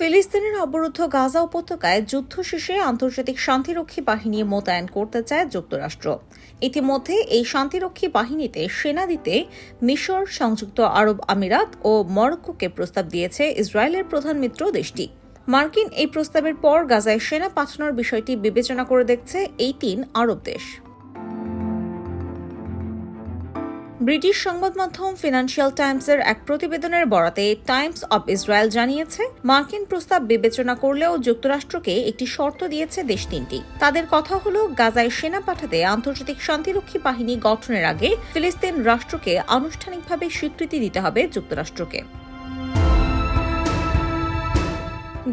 ফিলিস্তিনের অবরুদ্ধ গাজা উপত্যকায় যুদ্ধ শেষে আন্তর্জাতিক শান্তিরক্ষী বাহিনী মোতায়েন করতে চায় যুক্তরাষ্ট্র। ইতিমধ্যে এই শান্তিরক্ষী বাহিনীতে সেনা দিতে মিশর, সংযুক্ত আরব আমিরাত ও মরক্কোকে প্রস্তাব দিয়েছে ইসরায়েলের প্রধান মিত্র দেশটি। মার্কিন এই প্রস্তাবের পর গাজায় সেনা পাঠানোর বিষয়টি বিবেচনা করে দেখছে এই তিন আরব দেশ। ব্রিটিশ সংবাদ মাধ্যম ফিনান্সিয়াল টাইমসের এক প্রতিবেদনের বরাতে টাইমস অব ইসরায়েল জানিয়েছে, মার্কিন প্রস্তাব বিবেচনা করলেও যুক্তরাষ্ট্রকে একটি শর্ত দিয়েছে দেশ তিনটি। তাদের কথা হলো, গাজায় সেনা পাঠাতে আন্তর্জাতিক শান্তিরক্ষী বাহিনী গঠনের আগে ফিলিস্তিন রাষ্ট্রকে আনুষ্ঠানিকভাবে স্বীকৃতি দিতে হবে যুক্তরাষ্ট্রকে।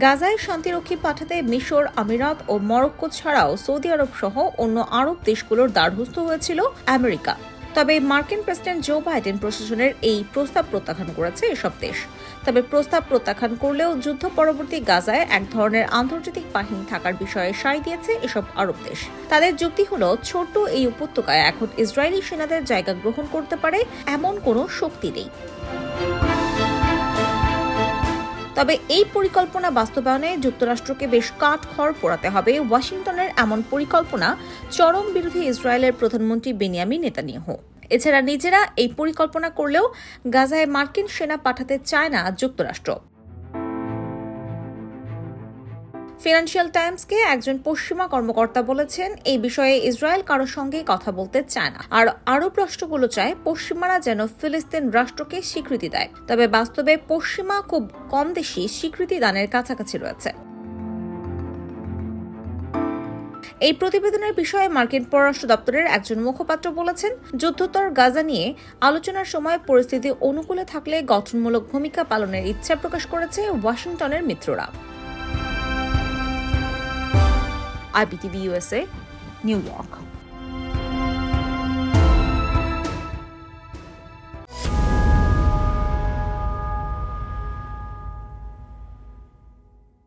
গাজায় শান্তিরক্ষী পাঠাতে মিশর, আমিরাত ও মরক্কো ছাড়াও সৌদি আরব সহ অন্য আরব দেশগুলোর দ্বারস্থ হয়েছিল আমেরিকা। তবে মার্কিন প্রেসিডেন্ট জো বাইডেন প্রশাসনের এই প্রস্তাব প্রত্যাখ্যান করেছে এসব দেশ। তবে প্রস্তাব প্রত্যাখ্যান করলেও যুদ্ধ পরবর্তী গাজায় এক ধরনের আন্তর্জাতিক বাহিনী থাকার বিষয়ে সায় দিয়েছে এসব আরব দেশ। তাদের যুক্তি হলো, ছোট্ট এই উপত্যকায় এখন ইসরায়েলি সেনাদের জায়গা গ্রহণ করতে পারে এমন কোনো শক্তি নেই। তবে এই পরিকল্পনা বাস্তবায়নে যুক্তরাষ্ট্রকে বেশ কাঠ খড় পোড়াতে হবে। ওয়াশিংটনের এমন পরিকল্পনা চরম বিরোধী ইসরায়েলের প্রধানমন্ত্রী বেনিয়ামিন নেতানিয়াহু। এছাড়া নিজেরা এই পরিকল্পনা করলেও গাজায় মার্কিন সেনা পাঠাতে চায় না যুক্তরাষ্ট্র। ফিনান্সিয়াল টাইমসকে একজন পশ্চিমা কর্মকর্তা বলেছেন, এই বিষয়ে ইসরায়েল কারোর সঙ্গে কথা বলতে চায় না। আর আরব রাষ্ট্রগুলো চায়, পশ্চিমারা যেন ফিলিস্তিন রাষ্ট্রকে স্বীকৃতি দেয়। তবে বাস্তবে পশ্চিমা খুব কম দেশই স্বীকৃতি দানের কাছাকাছি রয়েছে। এই প্রতিবেদনের বিষয়ে মার্কিন পররাষ্ট্র দপ্তরের একজন মুখপাত্র বলেছেন, যুদ্ধোত্তর গাজা নিয়ে আলোচনার সময় পরিস্থিতি অনুকূলে থাকলে গঠনমূলক ভূমিকা পালনের ইচ্ছা প্রকাশ করেছে ওয়াশিংটনের মিত্ররা আইপিটিভি ইউএসএ নিউ York.